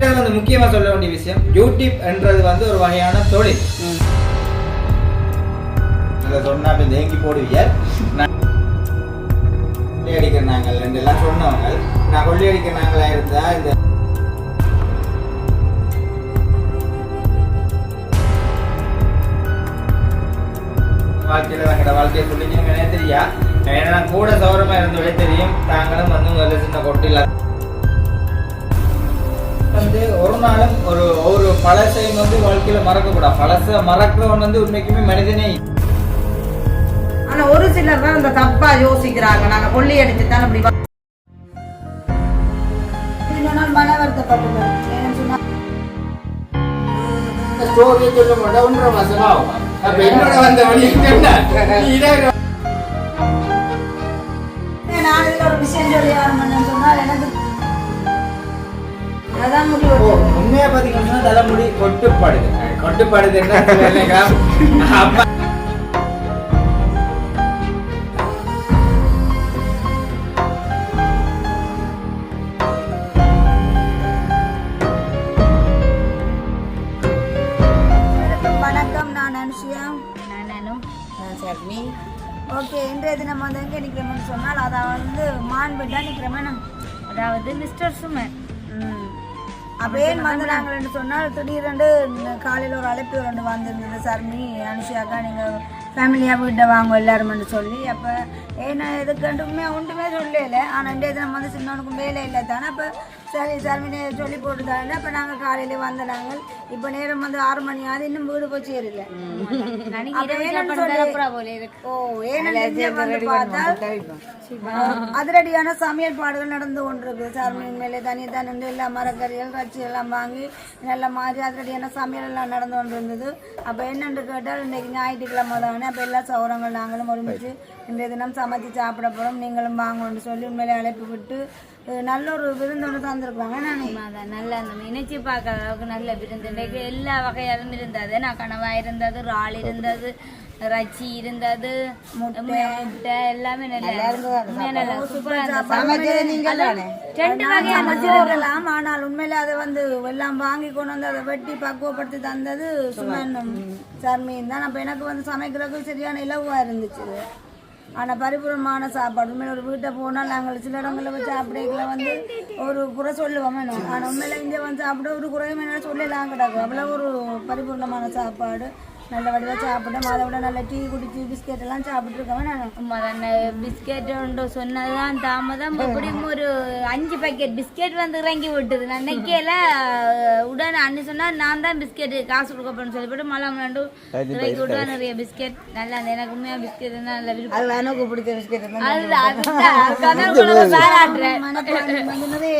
வந்து முக்கியமாக சொல்ல வேண்டிய விஷயம் யூடியூப் என்றது வந்து ஒரு வகையான தொழில். இதை சொன்னா இப்ப தேங்கி போடுவியர் நான் அடிக்கிற நாங்கள் ரெண்டு எல்லாம் சொன்னவங்க நான் கொள்ளை அடிக்கிற நாங்களா இருந்தா இந்த வாழ்க்கையில் எங்களோட வாழ்க்கையை சொல்லிக்கணும் எனக்கு தெரியா? ஏன்னா கூட சௌரமாக இருந்தோடே தெரியும். தாங்களும் வந்து முதல்ல சின்ன கொட்டில வந்து ஒரு நாளும் ஒரு ஒரு பழசையும் வந்து வாழ்க்கையில மறக்க கூடாது பழச மறக்கிறவன் வந்து உண்மைக்குமே மனிதனே. ஆனா ஒரு சிலர் தான் அந்த தப்பா யோசிக்கிறாங்க. நாங்க கொள்ளி அடிச்சு தான் அப்படி மன சொன்னா ஸ்டோரியை சொல்ல மாட்டேன் ஒன்றரை மாசமா ஆகும். அப்ப என்னோட வந்த வழி என்ன? நீ இதை நான் இதுல ஒரு விஷயம் சொல்லி ஆரம்பிச்சேன்னு சொன்னால் எனக்கு அதான் முடிவு ஓ, உண்மையா பாத்தீங்கன்னா தலைமுடி கொட்டுப்படுது கொட்டுப்படுது என்ன அப்பா. வணக்கம், வணக்கம். நான் அனுஷியா. நான் சரி ஓகே இன்றைய தினம் வந்து எங்கே நிற்கிறோம்னு சொன்னால் அதை வந்து மாண்புட்டா நிற்கிறோமே அதாவது மிஸ்டர் சுமன். அப்போ ஏன் வந்து சொன்னால் திடீரென்று காலையில் ஒரு அழைப்பு ரெண்டு வந்திருந்தது சர்மி அனுஷியாக்கா நீங்கள் ஃபேமிலியாக வீட்டை வாங்க எல்லாருமென்னு சொல்லி. அப்போ ஏன்னா எதுக்குண்டுமே ஒன்றுமே சொல்லலை. ஆனால் இன்றைய நம்ம வந்து சின்னவனுக்கும் வேலை இல்லை தானே அப்போ சரி சர்மினை சொல்லி போட்டுதாங்க அப்போ நாங்கள் காலையில் வந்த நாங்கள் இப்போ நேரம் வந்து ஆறு மணி ஆகுது. இன்னும் வீடு போய் சேரல ஓ ஏன்னு பார்த்தால் அதிரடியான சமையல் பாடுகள் நடந்து கொண்டிருக்கு. சார் மேலே தனி தனிந்து எல்லா மரக்கறிகள் கட்சி எல்லாம் வாங்கி நல்ல மாதிரி அதிரடியான சமையல் எல்லாம் நடந்து கொண்டிருந்தது. அப்போ என்னென்று கேட்டால் இன்றைக்கு ஞாயிற்றுக்கிழமை தானே. அப்போ எல்லா சௌரங்கள் நாங்களும் ஒருமிச்சு இன்றைய தினம் சமைச்சு சாப்பிட போகிறோம் நீங்களும் வாங்கணும்னு சொல்லி உண்மையிலே அழைப்பு விட்டு நல்ல ஒரு விருந்து ஒன்று தந்திருக்காங்க நான் நல்லா அந்த நினைச்சு பார்க்குற அளவுக்கு நல்ல விருந்து. இன்றைக்கு எல்லா வகையாலும் இருந்தது. நான் கனவா இருந்தது இறால் இருந்தது ரச்சி இருந்தது முட்டை. எல்லாமே வச்சிருக்கலாம் ஆனால் உண்மையில அதை வந்து எல்லாம் வாங்கி கொண்டு வந்து அதை வெட்டி பக்குவப்படுத்தி தந்தது சுமன் சர்மின் தான். அப்போ எனக்கு வந்து சமைக்கிறதுக்கு சரியான இலவா இருந்துச்சு. ஆனால் பரிபூர்ணமான சாப்பாடு. உண்மையில ஒரு வீட்டை போனால் நாங்கள் சில இடங்களில் வச்சு சாப்பிடல வந்து ஒரு குறை சொல்லுவோம் ஆனால் உண்மையில இங்கே வந்து சாப்பிட ஒரு குறையும் என்ன சொல்லலாம் கிடக்கும் அவ்வளோ ஒரு பரிபூர்ணமான சாப்பாடு. நல்ல வடிவாக சாப்பிட்டோம் அதை விட நல்ல டீ குடிச்சு பிஸ்கெட் எல்லாம் சாப்பிட்ருக்கோம் நான். உண்மைதான் பிஸ்கெட் ஒன்று சொன்னதுதான் தாமதம். எப்படியும் ஒரு அஞ்சு பாக்கெட் பிஸ்கெட் வந்து இறங்கி விட்டுது. நான் நினைக்கல உடனே அண்ணி சொன்னா நான் தான் பிஸ்கெட் காசு கொடுக்க போறேன்னு சொல்லிவிட்டு மழை மலாண்டு இறக்கி விட்டா நிறைய பிஸ்கெட் நல்லா இருந்தது எனக்கு உண்மையா பிஸ்கெட் தான் நல்ல விருப்பம். அது எனக்கு பிடிச்ச பிஸ்கெட் அதுதான்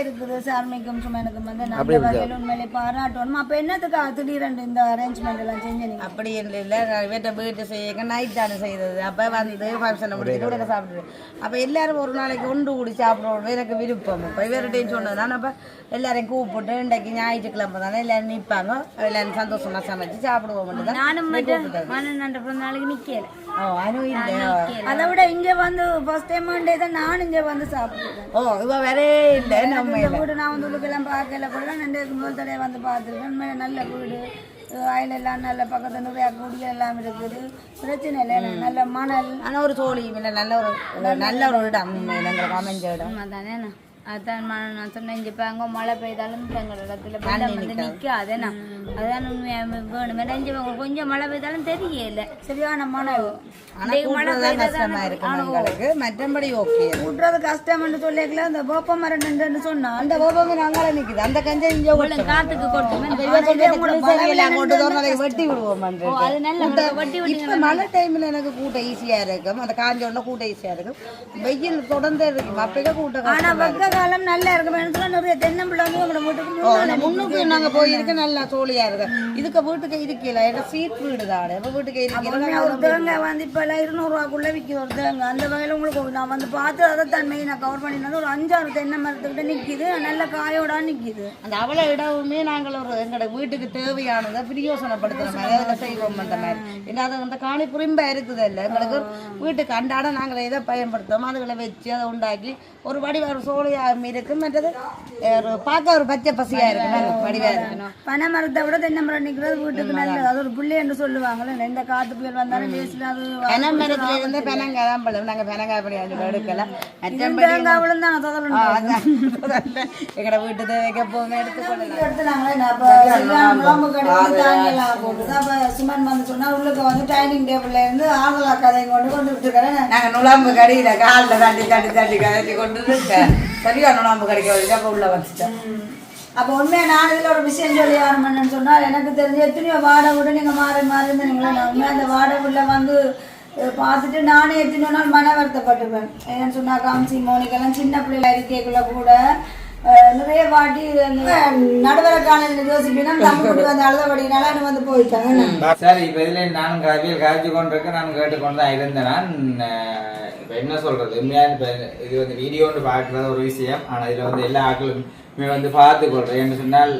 இருக்குது. சார்மிக்கும் சுமனுக்கும் வந்து நல்ல வகையில் உண்மையிலே பாராட்டணும் அப்ப என்னத்துக்கு திடீரென்று இந்த அரேஞ்ச்மெண்ட் எல்லாம் செஞ்சீங்க அப்படி இல்லை வீட்டை வீட்டு செய்யுங்க நைட் தானே செய்தது அப்போ வந்து ஃபங்க்ஷனை முடிச்சுட்டு உடனே சாப்பிடுது அப்போ எல்லாரும் ஒரு நாளைக்கு ஒன்று கூடி சாப்பிடுவோம் எனக்கு விருப்பம் இப்போ இவர்கிட்டையும் சொன்னது நான் அப்போ எல்லாரையும் கூப்பிட்டு இன்றைக்கு ஞாயிற்றுக்கிழமை தானே எல்லாரும் நிற்பாங்க எல்லாரும் சந்தோஷமா சமைச்சு சாப்பிடுவோம் தான் நானும் மட்டும் பிறந்த நாளைக்கு நிக்கல ஓ அதுவும் இல்லை அதை விட இங்க வந்து ஃபர்ஸ்ட் டைம் தான் நான் இங்க வந்து சாப்பிட்டுருக்கேன் ஓ இவ வரே இல்லை நம்ம இந்த வீடு நான் வந்து உள்ளுக்கெல்லாம் பார்க்கல கூட ரெண்டு முதல் தடவை வந்து பார்த்துருக்கேன் உண்மையில நல்ல வீடு வயல் எல்லாம் நல்ல பக்கத்துல நிறைய குடிகள் எல்லாம் இருக்குது. பிரச்சனை இல்லை நல்ல மணல். ஆனால் ஒரு தோழி இல்லை நல்ல ஒரு நல்ல ஒரு இடம் எங்களுக்கு அமைஞ்ச இடம். அதானே அதான் நான் சொன்னேன் இப்ப அங்க மழை பெய்தாலும் எங்கள் இடத்துல வெள்ளம் வந்து நிக்காது என்ன அதான் உண்மையா வேணும். நெஞ்சு கொஞ்சம் மழை பெய்தாலும் தெரியல. சரியான ஆனால் இருக்கு எங்களுக்கு மற்றபடி ஓகே விட்றது கஷ்டம்னு சொல்லிக்கல இந்த வேப்ப மரம் நின்றுன்னு சொன்னா. அந்த கோபம் அங்கே நிக்குது. அந்த கஞ்சை இங்கே காத்துக்கு தோறதை வெட்டி விடுவோம் அது நல்ல வட்டி இப்போ மழை டைம்ல எனக்கு கூட்ட ஈஸியா இருக்கும். அந்த காஞ்ச உடனே கூட்ட ஈஸியா இருக்கும். வெயில் தொடர்ந்தே இருக்கும் அப்பயே கூட்ட ஆனா வெக்க காலம் நல்லா இருக்கும். எனக்கு நிறைய தென்னம்பிள்ளை வந்து உங்களோட வீட்டுக்கு முன்னுக்கு நாங்க போயிருக்க நல்லா சோழியா இருக்கு இதுக்கு வீட்டுக்கு இருக்கல ஏன்னா சீட் வீடு தான். இப்ப வீட்டுக்கு உண்மையா ஒரு இருக்கல தேங்காய் வந்து இப்போ எல்லாம் இருநூறுவாக்குள்ள விற்கிது ஒரு தேங்காய் அந்த வகையில் உங்களுக்கு நான் வந்து பார்த்து அதை தன்மையை நான் கவர் பண்ணினது ஒரு அஞ்சாறு தென்னை மரத்துக்கிட்ட நிற்கிது நல்ல காயோட நிற்கிது அந்த அவள இடமுமே நாங்கள் ஒரு எங்களோட வீட்டுக்கு தேவையானதை பிரயோசனப்படுத்துற மாதிரி அதில் செய்வோம் அந்த மாதிரி. ஏன்னா அது அந்த காணி புரிம்பா இருக்குது இல்லை எங்களுக்கு வீட்டுக்கு அன்றாட நாங்கள் எதை பயன்படுத்தோமோ அதுகளை வச்சு அதை உண்டாக்கி ஒரு வடி ஒரு சோழியா இருக்கு மற்றது ஒரு பார்க்க ஒரு பச்சை பசியா இருக்கணும். வடிவா இருக்கணும். பனை மரத்தை விட தென்னை மரம் நிற்கிறது வீட்டுக்கு நல்லது. அது ஒரு புள்ளி என்று சொல்லுவாங்கல்ல. எந்த காத்து புயல் வந்தாலும் வேஸ்ட்ல அது பனை மரத்துல இருந்து பெனங்காய் தான் பழம். நாங்க பெனங்காய் படி எடுக்கலாம் தேங்காய் விழுந்தாங்க தொடர்ந்து எங்கட வீட்டு தேவைக்கு எப்பவுமே எடுத்துக்கொள்ளலாம். எடுத்துனாங்களே போட்டு அப்ப சுமன் வந்து சொன்னா உள்ளுக்கு வந்து டைனிங் டேபிள்ல இருந்து ஆங்கலா கதையும் கொண்டு கொண்டு விட்டுருக்கிறேன். நாங்க நுழாம்பு கடியில காலில் தட்டி தட்டி தட்டி கதைச்சி கொண்டு இருக்க சரியா நுழாம்பு கிடைக்க வச்சு அப்போ உள்ள வச்சுட்டேன் அப்போ உண்மையா நான் இதில் ஒரு விஷயம் சொல்லி ஆரம்பின்னு சொன்னால் எனக்கு தெரிஞ்ச எத்தனையோ வாடகை விட நீங்கள் மாறி மாறி இருந்தீங்களா? நான் உண்மையா அந்த வாடகைல வந்து பார்த்துட்டு நானே எத்தனையோ நாள் மன வருத்தப்பட்டுப்பேன் ஏன்னு சொன்னால் காமிச்சி மோனிக்கெல்லாம் சின்ன பிள்ளைல இருக்கைக்குள்ள கூட நிறைய வாட்டி அந்த நடுவர காலையில் யோசிப்பீங்கன்னா தமிழ் குடி வந்து அழுதபடினால எனக்கு வந்து போயிட்டாங்க. சரி இப்ப இதுல நானும் கவியில் காய்ச்சி கொண்டிருக்க நான் கேட்டுக்கொண்டு தான் இருந்தேன் நான். இப்ப என்ன சொல்றது? உண்மையா இப்ப இது வந்து வீடியோன்னு பார்க்கறது ஒரு விஷயம். ஆனா இதுல வந்து எல்லா ஆக்களுமே வந்து பார்த்து கொள்றேன். என்று சொன்னால்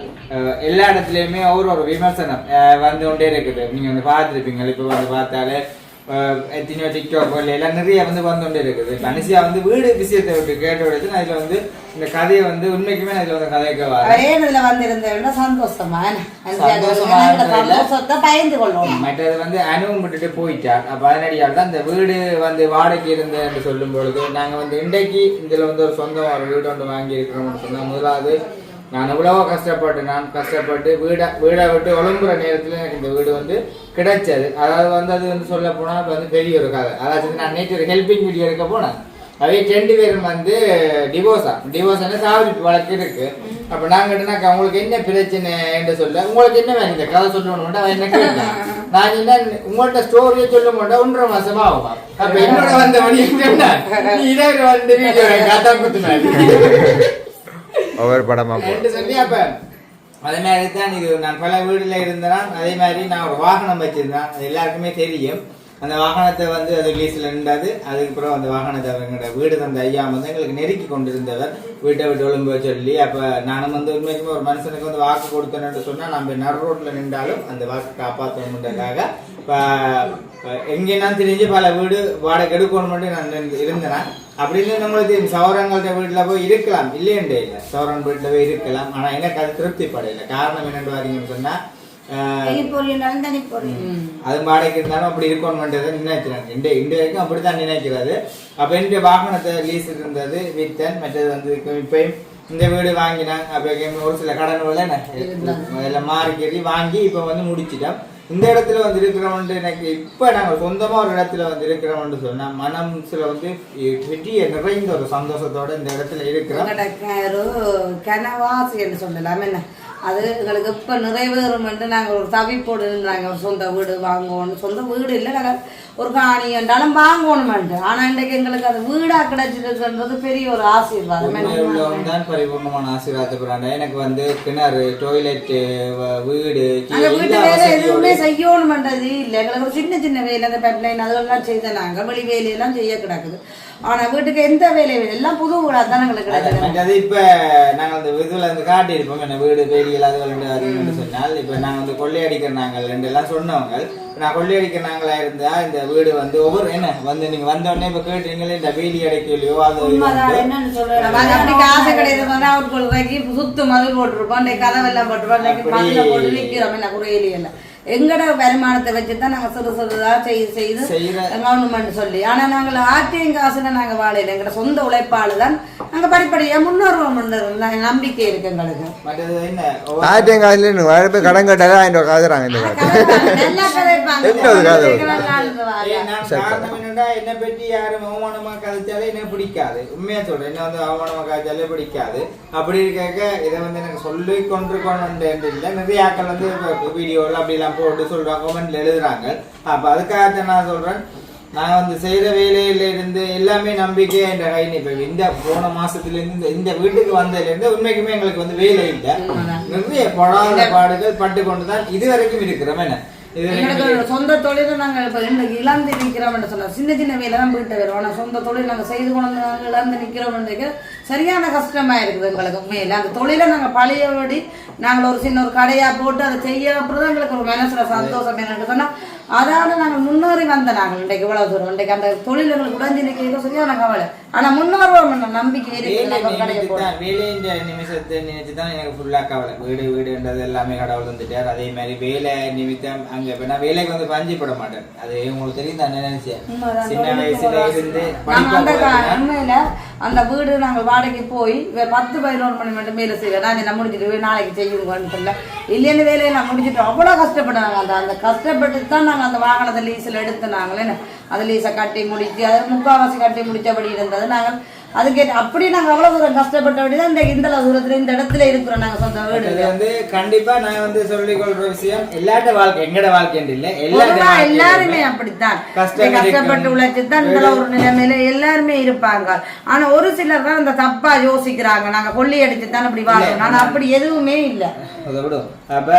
எல்லா இடத்துலயுமே ஒரு ஒரு விமர்சனம் வந்து கொண்டே இருக்குது. நீங்க வந்து பார்த்துருப்பீங்க. இப்ப வந்து பார்த்தாலே எத்தனையோ டிக்டாக் எல்லாம் நிறைய வந்து வந்து கொண்டே இருக்குது கடைசியா வந்து வீடு விஷயத்தை விட்டு கேட்ட விடுத்து இதுல வந்து இந்த கதையை வந்து உண்மைக்குமே இதுல வந்து கதைக்க இதுல வந்திருந்தேன்னா சந்தோஷமா சந்தோஷமா பயந்து கொள்ளும் மற்றது வந்து அனுபவம் விட்டுட்டு போயிட்டார் அப்ப அதனடியால் தான் இந்த வீடு வந்து வாடகைக்கு இருந்த என்று சொல்லும் பொழுது நாங்க வந்து இன்றைக்கு இதுல வந்து ஒரு சொந்தம் ஒரு வீடு ஒன்று வாங்கி இருக்கிறோம்னு சொன்னா முதலாவது நான் எவ்வளவோ கஷ்டப்பட்டு நான் கஷ்டப்பட்டு வீடை வீடை விட்டு ஒழுங்குற நேரத்துல எனக்கு இந்த வீடு வந்து கிடைச்சது. அதாவது வந்து அது வந்து சொல்ல போனா இப்ப வந்து பெரிய ஒரு கதை. அதாவது நான் நேற்று ஒரு ஹெல்பிங் வீடியோ எடுக்க போனேன். அவை ரெண்டு பேரும் வந்து டிவோர்ஸா டிவோர்ஸ் சாவடி வழக்கு இருக்கு. அப்ப நாங்க கேட்டோம்னா அவங்களுக்கு என்ன பிரச்சனை? என்று சொல்ல உங்களுக்கு என்ன வேணும்? இந்த கதை சொல்லணும் அவன் என்ன கேட்டான் நான் என்ன உங்கள்ட்ட ஸ்டோரியை சொல்ல மாட்டேன் ஒன்றரை மாசமா ஆகும்? அப்ப என்னோட வந்த வழி என்ன இதை வந்து வீடியோ கதை குத்துனாரு ஒவ்வொரு படமா சொல்லி அப்ப அதே மாதிரி தான் இது நான் பல வீடுல இருந்தேன். அதே மாதிரி நான் ஒரு வாகனம் வச்சிருந்தேன். அது எல்லாருக்குமே தெரியும். அந்த வாகனத்தை வந்து அது லீஸ்ல நின்றாது. அதுக்கப்புறம் அந்த வாகனத்தை எங்களோட வீடு தந்த ஐயா வந்து எங்களுக்கு நெருக்கி கொண்டிருந்தவர். வீட்டை விட்டு ஒழுங்கு சொல்லி அப்ப நானும் வந்து உண்மைக்குமே ஒரு மனுஷனுக்கு வந்து வாக்கு கொடுத்தேன்னு சொன்னா நம்ம நடு ரோட்ல நின்றாலும் அந்த வாக்கு காப்பாற்றணுன்றதுக்காக இப்ப எங்கன்னா தெரிஞ்சு பல வீடு வாடகை எடுக்கணும் நான் இருந்து- இருந்தேன் அப்படின்னு நம்மளுக்கு தெரியும் சௌரங்கள்ட்ட வீட்டுல போய் இருக்கலாம். இல்லையண்டே இல்லை. சௌரன் வீட்டுல போய் இருக்கலாம். ஆனா எனக்கு அது திருப்திப்படையில காரணம் என்னன்னு பாத்தீங்கன்னு சொன்னா ஆஹ், தனிப்பொருள் தனிப்பொருள். அது வாடகைக்கு இருந்தாலும் அப்படி இருக்கணும்ன்றதை நினைக்கிறேன். இந்த இந்த வரைக்கும் அப்படித்தான் நினைக்கிறது. அப்ப என்னுடைய வாகனத்தை லீஸ் இருந்தது வித்தன். மற்றது வந்து இப்பயும் இந்த வீடு வாங்கினேன். அப்ப எங்க ஒரு சில கடன்கள் என்ன எல்லாம் மாறிக்கறி வாங்கி இப்ப வந்து முடிச்சிட்டோம் இந்த இடத்துல வந்து இருக்கிறவன்ட்டு எனக்கு இப்போ நாங்கள் சொந்தமா ஒரு இடத்துல வந்து இருக்கிறவன்ட்டு சொன்னா மனசில் வந்து பெரிய நிறைந்த ஒரு சந்தோஷத்தோட இந்த இடத்துல இருக்கிறோம். எங்கள்கிட்ட கனவாசி என்று சொல்லலாம் என்ன? அது எங்களுக்கு இப்போ நிறைவேறும் என்று நாங்கள் ஒரு தவிப்போடு இருந்தாங்க ஒரு சொந்த வீடு வாங்குவோம் சொந்த வீடு இல்லை நாங்கள் ஒரு காணி என்றாலும் வாங்கணுமெண்டு ஆனால் இன்றைக்கு எங்களுக்கு அது வீடாக கிடைச்சிருக்குன்றது பெரிய ஒரு ஆசீர்வாதம். தான் பரிபூர்ணமான ஆசீர்வாதப்படுறாங்க எனக்கு வந்து கிணறு டாய்லெட் வீடு நாங்கள் வீட்டு வேலை எதுவுமே செய்யணுமென்றது இல்லை. எங்களுக்கு ஒரு சின்ன சின்ன வேலை அந்த பைப்லைன் அதெல்லாம் செய்த நாங்கள் வெளி வேலையெல்லாம் செய்ய கிடக்குது. ஆனால் வீட்டுக்கு எந்த வேலையும். எல்லாம் புது வீடாக தான் எங்களுக்கு மற்றது இப்ப நாங்க அந்த இதுல வந்து காட்டியிருப்போம். என்ன வீடு வேலிகள் அது ரெண்டு சொன்னால் இப்ப நாங்க வந்து கொள்ளையடிக்கிற நாங்கள் ரெண்டு எல்லாம் சொன்னவங்க நான் கொள்ளையடிக்கிற நாங்களா இருந்தா இந்த வீடு வந்து ஒவ்வொரு என்ன வந்து நீங்க வந்த உடனே இப்ப கேட்டீங்களே இந்த வேலி அடைக்கலையோ அது என்னன்னு சொல்றேன். காசு கிடையாது. வந்து அவர் கொள்கைக்கு சுத்து மதில் போட்டிருப்போம். கதவெல்லாம் போட்டிருப்போம். போட்டு நிற்கிறோம் என்ன குறையிலே இல்லை. எங்கட வருமானத்தை வச்சு தான் நாங்கள் சிறு சிறுதா செய்து செய்து கவர்மெண்ட் சொல்லி. ஆனா நாங்கள் ஆர்டிஎம் காசுல நாங்க வாழையில. எங்கட சொந்த உழைப்பாளு தான் நாங்க படிப்படியா முன்னேறுவோம் நம்பிக்கை இருக்கு எங்களுக்கு. என்ன? ஆயிரத்தி காசுல வேற போய் கடன் கேட்டாலே ஆயிரம் ரூபாய் காசுறாங்க இந்த. என்ன என்னை பற்றி யாரும் அவமானமா கதைச்சாலே எனக்கு பிடிக்காது. உண்மையா சொல்றேன். என்ன வந்து அவமானமா கதைச்சாலே பிடிக்காது. அப்படி இருக்க இதை வந்து எனக்கு சொல்லி கொண்டிருக்கணும் இல்லை. நிறைய ஆட்கள் வந்து வீடியோவில் அப்படிலாம் போட்டு சொல்றாங்க கமெண்ட்ல எழுதுறாங்க. அப்ப அதுக்காகத்தான் நான் சொல்றேன். நான் வந்து செய்யற வேலையில இருந்து எல்லாமே நம்பிக்கையா என்ற கை இப்ப இந்த போன மாசத்துல இருந்து இந்த- இந்த வீட்டுக்கு வந்ததுல இருந்து உண்மைக்குமே எங்களுக்கு வந்து வேலை இல்லை. நிறைய படாத பாடுகள் பட்டு கொண்டுதான் இது வரைக்கும் இருக்கிறோம். என்ன? எங்களுக்கு சொந்த தொழில் நாங்கள் இப்போ இன்னைக்கு இழந்து நிற்கிறோம்னு சொன்னா சின்ன சின்ன வேலை தான் வீட்டை வரும். ஆனால் சொந்த தொழில் நாங்கள் செய்து கொண்டு நாங்கள் இழந்து நிற்கிறோம்ன்றது சரியான கஷ்டமா இருக்குது எங்களுக்கு உண்மையில. அந்த தொழிலை நாங்கள் பழையபடி நாங்கள் ஒரு சின்ன ஒரு கடையா போட்டு அதை செய்ய அப்புறம் தான் எங்களுக்கு ஒரு மனசுல சந்தோஷம். என்னன்னு சொன்னா அதாவது நாங்கள் முன்னேறி வந்த நாங்கள் இன்றைக்கு இவ்வளவு தூரம். இன்றைக்கு அந்த தொழில் எங்களுக்கு உடஞ்சி நிற்கிறீங்க சரியான கவலை. ஆனா முன்னேறுவோம் என்ற நம்பிக்கை வேலைன்ற நிமிஷத்தை நினைச்சு தான் எனக்கு ஃபுல்லா கவலை. வீடு வீடுன்றது எல்லாமே கடவுள் வந்துட்டார் அதே மாதிரி வேலை நிமித்தம் அங்க இப்ப நான் வேலைக்கு வந்து பஞ்சு போட மாட்டேன். அது உங்களுக்கு தெரியும் தான் நினைச்சேன். சின்ன வயசுல இருந்து அந்த வீடு நாங்கள் வாடகைக்கு போய் பத்து பதினோரு மணி மட்டும் வேலை செய்வேன். நான் என்ன முடிச்சுட்டு நாளைக்கு செய்யுங்கன்னு சொல்ல இல்லைன்னு வேலையை நான் முடிச்சுட்டோம் அவ்வளோ கஷ்டப்பட்டாங்க. அந்த அந்த கஷ்டப்பட்டு தான் நாங்கள் அந்த வாகனத்தை லீஸில் எடுத்து நாங்களே அதை லீஸை கட்டி முடிச்சு அதை முக்கால்வாசி கட்டி முடித்தபடி இருந்தது. நாங்கள் அதுக்கு அப்படி நாங்கள் அவ்வளோ தூரம் கஷ்டப்பட்டபடி தான் இந்த இந்த தூரத்தில் இந்த இடத்துல இருக்கிறோம் நாங்கள் சொந்த வீடு வந்து கண்டிப்பா நான் வந்து சொல்லிக் கொள்ற விஷயம் எல்லாட்ட வாழ்க்கை எங்கட வாழ்க்கை இல்ல வாழ்க்கையில எல்லாருமே அப்படித்தான். கஷ்டப்பட்டு. உழைச்சு தான் இந்த ஒரு நிலைமையில எல்லாருமே இருப்பாங்க. ஆனா ஒரு சிலர் தான் இந்த தப்பா யோசிக்கிறாங்க. நாங்க கொள்ளி அடிச்சு தான் இப்படி வாழணும் ஆனா அப்படி எதுவுமே இல்ல. அதை விடும் அப்போ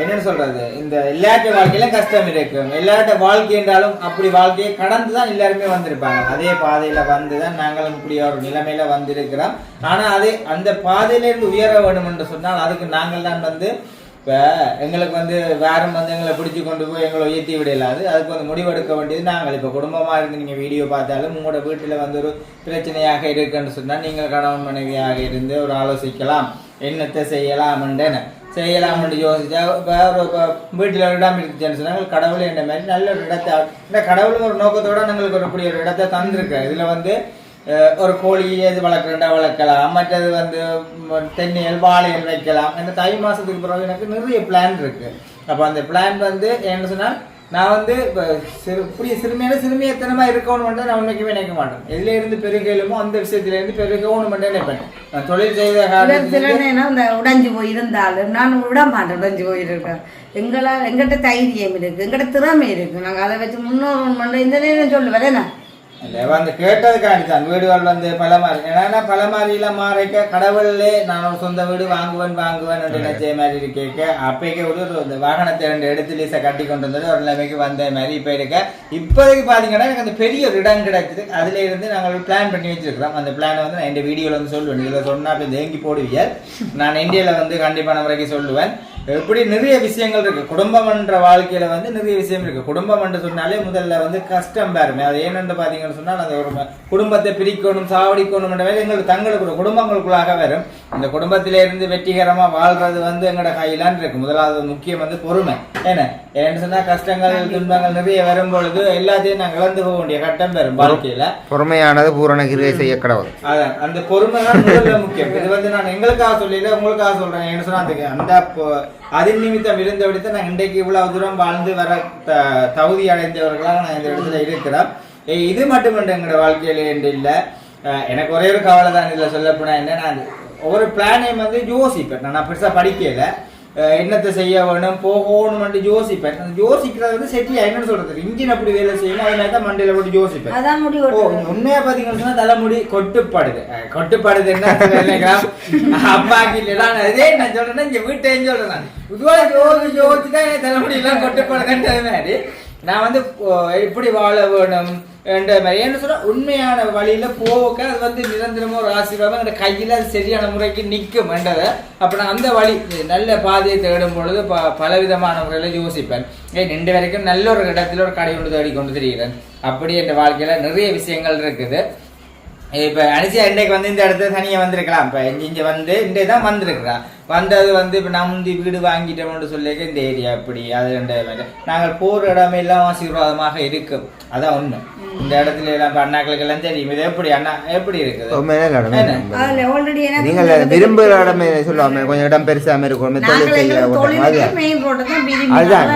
என்னன்னு சொல்கிறது இந்த எல்லாட்ட வாழ்க்கையிலும் கஷ்டம் இருக்கும் எல்லாட்ட வாழ்க்கை என்றாலும் அப்படி வாழ்க்கையை கடந்து தான் எல்லாருமே வந்திருப்பாங்க. அதே பாதையில் வந்து தான் நாங்களும் இப்படி ஒரு நிலைமையில் வந்திருக்கிறோம். ஆனால் அதே அந்த பாதையிலேருந்து உயர வேண்டும் என்று சொன்னால் அதுக்கு நாங்கள் தான் வந்து இப்போ எங்களுக்கு வந்து வேறம் வந்து எங்களை பிடிச்சி கொண்டு போய் எங்களை உயர்த்தி விடலாது. அதுக்கு வந்து முடிவெடுக்க வேண்டியது நாங்கள். இப்போ குடும்பமாக இருந்து நீங்கள் வீடியோ பார்த்தாலும் உங்களோட வீட்டில் வந்து ஒரு பிரச்சனையாக இருக்குன்னு சொன்னால் நீங்கள் கணவன் மனைவியாக இருந்து ஒரு ஆலோசிக்கலாம். என்னத்தை செய்யலாம்ன்றேன்னு செய்யலாம்னு யோசிச்சா வேற இப்போ வீட்டில் ஒரு இடம் இருக்குதுன்னு சொன்னாங்க கடவுள் என்ன மாதிரி நல்ல ஒரு இடத்தை இந்த கடவுளும் ஒரு நோக்கத்தோட எங்களுக்கு ஒரு கூடிய ஒரு இடத்தை தந்திருக்கு இதில் வந்து ஒரு கோழி எது வளர்க்குறா வளர்க்கலாம் மற்றது வந்து தென்னியல் தென்னையல் வாழையல் வைக்கலாம். இந்த தை மாதத்துக்கு பிறகு எனக்கு நிறைய பிளான் இருக்குது அப்போ அந்த பிளான் வந்து என்ன சொன்னால் நான் வந்து இப்போ சிறு புரிய சிறுமையான சிறுமியத்தனமா இருக்கணும் மட்டும் நான் உண்மைக்குமே நினைக்க மாட்டேன். எதுல இருந்து பெருகலுமோ அந்த விஷயத்துல இருந்து பெருகவும் மட்டும் நினைப்பேன். நான் தொழில் செய்த சிலர் இந்த உடைஞ்சு போய் நான் விட மாட்டேன் உடைஞ்சு போயிருக்கேன் எங்களால் எங்கிட்ட தைரியம் இருக்கு எங்கிட்ட திறமை இருக்கு. நாங்கள் அதை வச்சு முன்னோர் பண்ண இந்த நேரம் சொல்லுவேன் என்ன? இல்ல வந்து கேட்டதுக்காண்டி தான் வீடுகள் வந்து பல மாறி ஏன்னா பல மாறியில மாறிக்க கடவுளே நான் ஒரு சொந்த வீடு வாங்குவேன் வாங்குவேன் நினைச்ச மாதிரி இருக்கேக்க அப்பைக்கு ஒரு இந்த வாகனத்தை ரெண்டு எடுத்து லீஸை கட்டி கொண்டு வந்தது ஒரு நிலைமைக்கு வந்த மாதிரி இப்ப இருக்க இப்போதைக்கு பாத்தீங்கன்னா எனக்கு அந்த பெரிய ஒரு இடம் கிடைச்சது அதுல இருந்து நாங்கள் பிளான் பண்ணி வச்சிருக்கிறோம் அந்த பிளான் வந்து நான் இந்த வீடியோல வந்து சொல்லுவேன் இதுல சொன்னா இப்ப தேங்கி போடுவீங்க நான் இந்தியால வந்து கண்டிப்பான முறைக்கு சொல்லுவேன் இப்படி நிறைய விஷயங்கள் இருக்கு. குடும்பம்ன்ற வாழ்க்கையில வந்து நிறைய விஷயம் இருக்கு. குடும்பம் என்று சொன்னாலே முதல்ல வந்து கஷ்டம் பாருமே அது ஏனென்று பாத்தீங்கன்னு சொன்னால் அந்த ஒரு குடும்பத்தை பிரிக்கணும் சாவடிக்கணும் என்ற வேலை எங்களுக்கு தங்களுக்கு குடும்பங்களுக்குள்ளாக வரும். இந்த குடும்பத்திலேருந்து இருந்து வெற்றிகரமா வாழ்றது வந்து எங்களோட கையிலான் இருக்கு. முதலாவது முக்கியம் வந்து பொறுமை. ஏன்னா? ஏன்னு சொன்னா கஷ்டங்கள் துன்பங்கள் நிறைய வரும் பொழுது எல்லாத்தையும் நான் இழந்து போக வேண்டிய கட்டம் வரும் வாழ்க்கையில. பொறுமையானது பூரண கிரியை செய்ய கடவுள். அதான் அந்த பொறுமை தான் முதல்ல முக்கியம். இது வந்து நான் எங்களுக்காக சொல்லல உங்களுக்காக சொல்றேன். என்ன சொன்னா அந்த அந்த அதின் நிமித்தம் விழுந்த விடுத்து நான் இன்றைக்கு இவ்வளவு தூரம் வாழ்ந்து வர த- தகுதி அடைந்தவர்களாக நான் இந்த இடத்துல இருக்கிறேன். இது மட்டுமன்று எங்களோட வாழ்க்கையில என்று இல்லை. எனக்கு ஒரே ஒரு கவலை தான் இதுல சொல்ல போனா என்ன நான் ஒவ்வொரு பிளானையும் வந்து யோசிப்பேன். நான் பெருசா படிக்கல. என்னத்தை செய்ய வேணும்? போகணும்னு யோசிப்பேன். அந்த யோசிக்கிறது வந்து செட்டில் என்னன்னு சொல்றது இன்ஜின் அப்படி வேலை செய்யணும் அதனால தான் மண்டையில போட்டு யோசிப்பேன். உண்மையா பாத்தீங்கன்னு தலைமுடி கொட்டுப்படுது. கொட்டுப்படுது என்ன அம்மாக்கு இல்லடா இதே நான் சொல்றேன்னா இங்க வீட்டையும் சொல்றேன் நான். இதுவா யோசி யோசிச்சு தான் என் தலைமுடி எல்லாம் கொட்டுப்படுதுன்றது மாதிரி நான் வந்து எப்படி வாழ வேணும்? என்ற மாதிரி. என்ன உண்மையான வழியில போக அது வந்து நிரந்தரமா ஒரு ஆசீர்வாதம். அந்த கையில அது சரியான முறைக்கு நிற்கும் என்றதை அப்ப நான் அந்த வழி நல்ல பாதையை தேடும் பொழுது ப பலவிதமான முறையில யோசிப்பேன். ஏன் ரெண்டு வரைக்கும் நல்ல ஒரு இடத்துல ஒரு கடை கொண்டு தேடி கொண்டு தெரிகிறேன். அப்படி என் வாழ்க்கையில நிறைய விஷயங்கள் இருக்குது. இப்ப அனிசியா இன்றைக்கு வந்து இந்த இடத்துல தனியா வந்திருக்கலாம். இப்ப இங்க இங்க வந்து இன்றைக்கு தான் வந்திருக்கிறா. வந்தது வந்து இப்ப நான் முந்தி வீடு வாங்கிட்டோம்னு சொல்லிக்க இந்த ஏரியா இப்படி அது ரெண்டு நாங்கள் போற இடமே எல்லாம் ஆசீர்வாதமாக இருக்கும். அதான் உண்மை இந்த இடத்துல எல்லாம் இப்ப அண்ணாக்களுக்கு எல்லாம் தெரியும். இது எப்படி அண்ணா எப்படி இருக்குது? நீங்கள் விரும்புகிற இடமே சொல்லுவாங்க கொஞ்சம் இடம் பெருசாம இருக்கும். அதுதான்.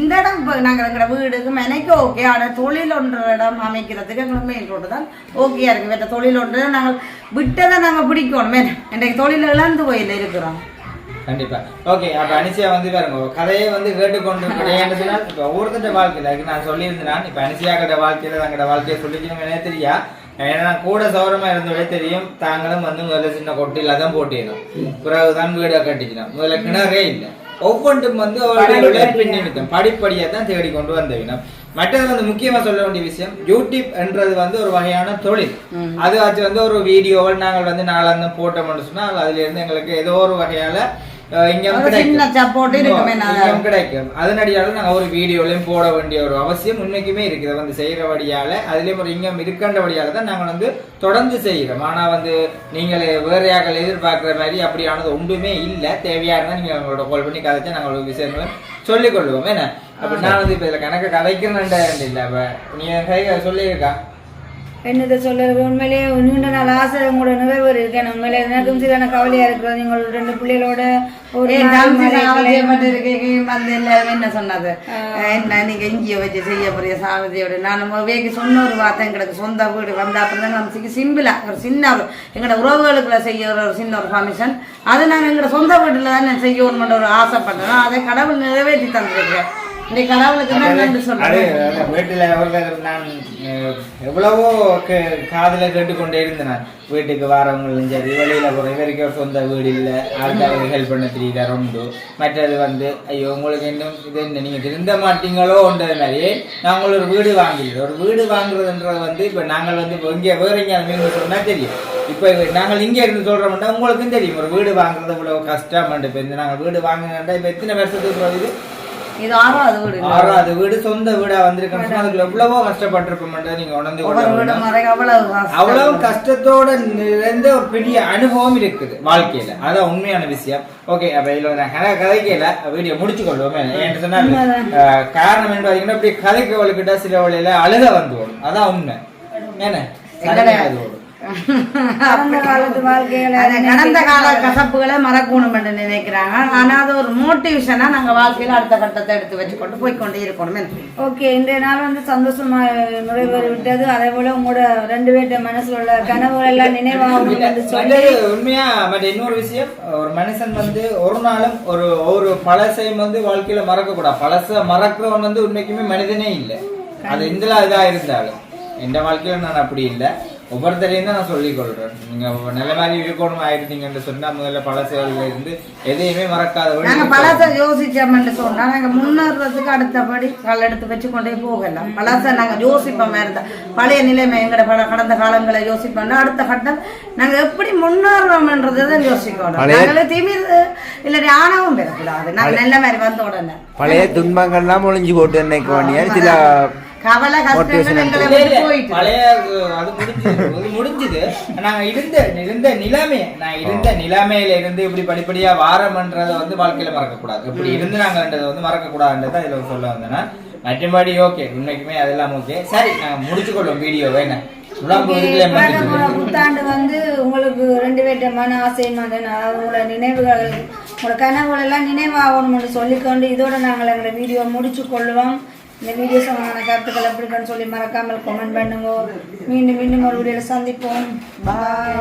இந்த இடம் இப்போ நாங்கள் எங்களோட வீடுக்கு மெனைக்கு ஓகே ஆனால் தொழில் ஒன்ற இடம் அமைக்கிறதுக்கு எங்களுக்கு மெயின் ரோடு தான் ஓகேயா இருக்கு. வேற தொழில் ஒன்று நாங்கள் விட்டதை நாங்கள் பிடிக்கணும். இன்றைக்கு தொழில் இழந்து போயில இருக்கிறோம். கண்டிப்பா. ஓகே அப்ப அனிசியா வந்து பாருங்க கதையை வந்து கேட்டுக்கொண்டு ஏன்னு இப்ப ஒருத்தட்ட வாழ்க்கையில நான் சொல்லியிருந்தேன். இப்ப அனிசியா கிட்ட வாழ்க்கையில தங்கட வாழ்க்கையை சொல்லிக்கணும் தெரியா? ஏன்னா கூட சௌரமா இருந்தாலே தெரியும். தாங்களும் வந்து முதல்ல சின்ன கொட்டில தான் போட்டிருந்தோம். பிறகுதான் வீடை கட்டிக்கணும் முதல்ல கிணறே இல்லை. ஒவ்வொன்றும் வந்து அவருடைய உழைப்பின் நிமித்தம் படிப்படியா தான் தேடி கொண்டு வந்தவினம் மற்றது வந்து முக்கியமா சொல்ல வேண்டிய விஷயம் யூடியூப் என்றது வந்து ஒரு வகையான தொழில். அது அது வந்து ஒரு வீடியோவில் நாங்கள் வந்து நாளாந்தம் போட்டோம்னு சொன்னால் அதுல இருந்து எங்களுக்கு ஏதோ ஒரு வகையால கிடைக்கும் அதனடியால நாங்க ஒரு வீடியோலையும் போட வேண்டிய ஒரு அவசியம் உண்மைக்குமே இருக்குது. வந்து செய்யறபடியால அதுலயும் ஒரு இங்கம் இருக்கின்றபடியால தான் நாங்க வந்து தொடர்ந்து செய்கிறோம் ஆனா வந்து நீங்கள் வேற யாக்கள் எதிர்பார்க்குற மாதிரி அப்படியானது ஒன்றுமே இல்லை. தேவையா இருந்தா நீங்க உங்களோட கால் பண்ணி கதைச்சா நாங்கள் ஒரு விஷயங்களும் சொல்லிக் கொள்வோம் என்ன? அப்ப நான் வந்து இப்ப இதுல கணக்கு கதைக்கிறேன் இல்லை. அப்ப நீ கை சொல்லியிருக்கா? என்னதை சொல்றது? உண்மையிலேயே நீண்ட நாள் ஆசை உங்களோட நிறைவேறி இருக்கேன் உண்மையிலே எனக்கும் சரியான கவலையா இருக்கிறது. நீங்கள் ரெண்டு பிள்ளைகளோட என்ன சொன்னது? என்ன நீங்க இங்கேயே வச்சு செய்ய போறிய சாவதியோட? நான் வேக்கு சொன்ன ஒரு வார்த்தை எங்களுக்கு சொந்த வீடு வந்தா அப்பதான் நம்ம சிம்பிளா? ஒரு சின்ன எங்களோட உறவுகளுக்குள்ள செய்ய ஒரு சின்ன ஒரு ஃபங்க்ஷன் அது நாங்க எங்களோட சொந்த வீட்டுல தான் செய்யணும்ன்ற ஒரு ஆசைப்பட்டோம். அதை கடவுள் நிறைவேற்றி தந்திருக்கேன் அந்த வீட்டுல அவர்கள் நான் எவ்வளவோ காதுல கேட்டுக்கொண்டே இருந்தேன் நான். வீட்டுக்கு வரவங்களும் சரி வெளியில போற இவருக்கு ஒரு சொந்த வீடு இல்ல. ஆளுக்காக ஹெல்ப் பண்ண தெரியல உண்டு மற்றது வந்து ஐயோ உங்களுக்கு இன்னும் இது என்ன நீங்க திருந்த மாட்டீங்களோன்றது மாதிரி நாங்கள் ஒரு வீடு வாங்கிடுறோம் ஒரு வீடு வாங்குறதுன்றது வந்து இப்ப நாங்கள் வந்து இப்போ இங்கே வேற எங்கேயாவது சொன்னா தெரியும். இப்போ நாங்கள் இங்கே இருந்து சொல்றோம்னா உங்களுக்கும் தெரியும். ஒரு வீடு வாங்குறது இவ்வளவு கஷ்டம் இப்போ இந்த நாங்கள் வீடு வாங்கினா இப்போ எத்தனை வருஷத்துக்கு இது? இது ஆறாவது வீடு. ஆறாவது வீடு சொந்த வீடா வந்திருக்கணும் அதுல எவ்வளவோ கஷ்டப்பட்டிருப்போம்ன்றதை நீங்க உணர்ந்து அவ்வளவு கஷ்டத்தோட நிறைந்த ஒரு பெரிய அனுபவம் இருக்குது வாழ்க்கையில. அதான் உண்மையான விஷயம். ஓகே அப்ப இதுல நான் கதை கதைக்கல வீடியோ முடிச்சு கொள்வோமே என்று சொன்னால் காரணம் என்ன பாத்தீங்கன்னா இப்படி கதைக்கு வலுக்கிட்ட சில வழியில அழுக வந்து ஓடும். அதான் உண்மை. என்ன? கடந்த காலத்து வாழ்க்கையில கடந்த கால கசப்புகளை மறக்கணும் என்று நினைக்கிறாங்க. ஆனா அது ஒரு மோட்டிவேஷனா நாங்க வாழ்க்கையில அடுத்த கட்டத்தை எடுத்து வச்சுக்கொண்டு போய்க்கொண்டே இருக்கணும் என்ன? ஓகே இன்றைய நாள் வந்து சந்தோஷமா நிறைவேறி விட்டது. அதே போல உங்களோட ரெண்டு பேர்ட்ட மனசுல உள்ள கனவுகள் எல்லாம் நினைவாகும் சொல்லி. உண்மையா பட் இன்னொரு விஷயம் ஒரு மனுஷன் வந்து ஒரு நாளும் ஒரு ஒரு பழசையும் வந்து வாழ்க்கையில மறக்க கூடாது பழச மறக்கிறவன் வந்து உண்மைக்குமே மனிதனே இல்லை. அது இந்தல இதா இருந்தாலும். எந்த வாழ்க்கையில நான் அப்படி இல்லை. ஒவ்வொருத்தரையும் தான் நான் சொல்லிக் கொள்றேன். நீங்க நல்ல மாதிரி இருக்கணும் ஆயிருந்தீங்கன்னு சொன்னா முதல்ல பழசுகள்ல இருந்து எதையுமே மறக்காத நாங்க பழச யோசிச்சோம்னு சொன்னா நாங்க முன்னேறதுக்கு அடுத்தபடி கால் எடுத்து வச்சுக்கொண்டே போகலாம். பழச நாங்க யோசிப்போம் இருந்தா பழைய நிலைமை எங்கட பல கடந்த காலங்களை யோசிப்போம்னா அடுத்த கட்டம் நாங்க எப்படி முன்னேறோம்ன்றதை தான் யோசிக்கணும். நாங்களே திமிர் இல்லாட்டி ஆணவம் பெறக்கூடாது. நாங்க நல்ல மாதிரி வந்த உடனே. பழைய துன்பங்கள்லாம் ஒளிஞ்சு போட்டு நினைக்க வேண்டிய சில கவலை கஷ்டங்கள் எங்களை இல்ல, விட்டு இல்ல. போயிட்டு. பழைய அது- அது முடிஞ்சது முடிஞ்சது. நாங்க இருந்த இருந்த நிலைமை நான் இருந்த நிலைமையில இருந்து இப்படி படிப்படியா வாரம்ன்றத வந்து வாழ்க்கையில மறக்க கூடாது இப்படி இருந்து நாங்கன்றதை வந்து மறக்க கூடாதுன்றதை இதுல சொல்ல வந்தேன்னா மற்றபடி ஓகே உண்மைக்குமே அதெல்லாம் ஓகே. சரி நாங்க முடிச்சுக்கொள்வோம் வீடியோ வேணா உடம்பு இதுல வணக்கம், மாட்டிட்டு. புத்தாண்டு வந்து உங்களுக்கு ரெண்டு பேர்ட்ட மன ஆசை மதன் அதாவது உங்களோட நினைவுகள் உங்களோட கனவுகள் எல்லாம் நினைவாகணும்னு சொல்லிக்கொண்டு இதோட நாங்கள் எங்களோட வீடியோ முடிச்சு கொள்வோம் இந்த வீடியோ சம்பந்தமான கருத்துக்கள் எப்படி இருக்குன்னு சொல்லி மறக்காமல் கமெண்ட் பண்ணுங்க. மீண்டும் மீண்டும் ஒரு வீடியோவில் சந்திப்போம். பாய்